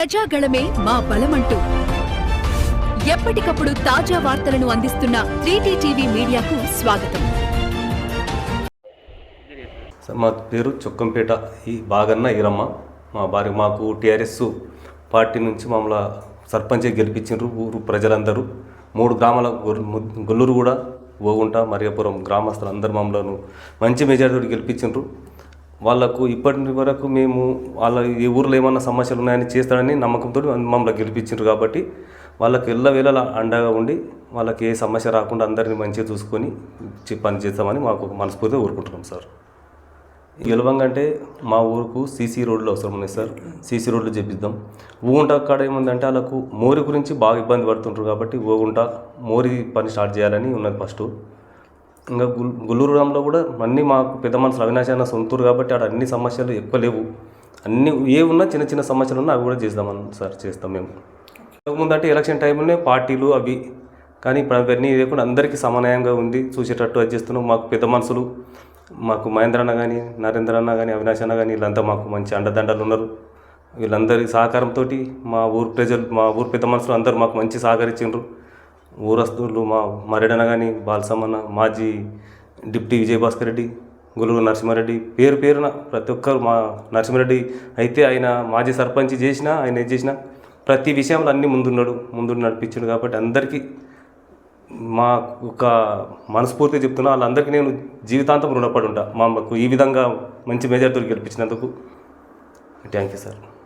ప్రజాగళమే మా బలమంటూ. ఎప్పటికప్పుడు తాజా వార్తలను అందిస్తున్న త్రీటీ టీవీ మీడియాకు స్వాగతం. సార్ మా పేరు చొక్కంపేట. ఈ బాగన్న ఈరమ్మ. మా భార్య మాకు టీఆర్ఎస్ పార్టీ నుంచి మమ్మల్ని సర్పంచ్ గెలిపించారు ఊరు ప్రజలందరూ. మూడు గ్రామాల గొల్- గొల్లూరు కూడా ఓగుంట మరియపురం గ్రామస్తులందరూ మమ్మల్ని మంచి మెజారిటీ గెలిపించారు వాళ్ళకు ఇప్పటి వరకు మేము వాళ్ళ ఈ ఊర్లో ఏమన్నా సమస్యలు ఉన్నాయని చేస్తాడని నమ్మకంతో మమ్మల్ని గెలిపించారు కాబట్టి వాళ్ళకి ఎల్ల వేళలా అండగా ఉండి వాళ్ళకి ఏ సమస్య రాకుండా అందరినీ మంచిగా చూసుకొని పని చేస్తామని మాకు మనస్ఫూర్తిగా ఊరుకుంటున్నాం సార్. గెలవంగా అంటే మా ఊరుకు సీసీ రోడ్లు అవసరం ఉన్నాయి సార్. సీసీ రోడ్లు చేపిద్దాం. ఊగుంట కాడ ఏముందంటే వాళ్ళకు మోరి గురించి బాగా ఇబ్బంది పడుతుంటారు కాబట్టి ఊగుంట మోరి పని స్టార్ట్ చేయాలని ఉన్నది ఫస్ట్. ఇంకా గుల్ గుల్లూరులో కూడా అన్నీ మాకు పెద్ద మనసులు అవినాశ అన్న సొంతూరు కాబట్టి ఆడ అన్ని సమస్యలు ఎక్కువ లేవు. అన్ని ఏ ఉన్నా చిన్న చిన్న సమస్యలు ఉన్నా అవి కూడా చేద్దామని సార్ చేస్తాం మేము. ముందంటే ఎలక్షన్ టైంలోనే పార్టీలు అవి. కానీ ఇప్పుడు అవన్నీ లేకుండా అందరికీ సమన్వయంగా ఉంది. చూసేటట్టు అది చేస్తున్నాం మాకు పెద్ద మనుషులు. మాకు మహేంద్ర అన్న కానీ నరేంద్ర అన్న కానీ అవినాష్ అన్న కానీ వీళ్ళంతా మాకు మంచి అండదండలు ఉన్నారు. వీళ్ళందరి సహకారంతో మా ఊరు ప్రజలు మా ఊరు పెద్ద మనుషులు అందరూ మాకు మంచి సహకరించారు ఊరస్తులు మా మరెడన కానీ బాలసమ్మన్న మాజీ డిప్టీ విజయభాస్కర్ రెడ్డి గులుగు నరసింహారెడ్డి పేరు పేరున ప్రతి ఒక్కరు మా నరసింహారెడ్డి అయితే ఆయన మాజీ సర్పంచ్ చేసినా ఆయన ఏం చేసినా ప్రతి విషయంలో అన్ని ముందున్నాడు ముందు నడిపించాడు కాబట్టి అందరికీ మా ఒక మనస్ఫూర్తిగా చెప్తున్నా వాళ్ళందరికీ నేను జీవితాంతం రుణపడి ఉంటా. మాకు ఈ విధంగా మంచి మెజార్టీలు గెలిపించినందుకు. Thank you sir.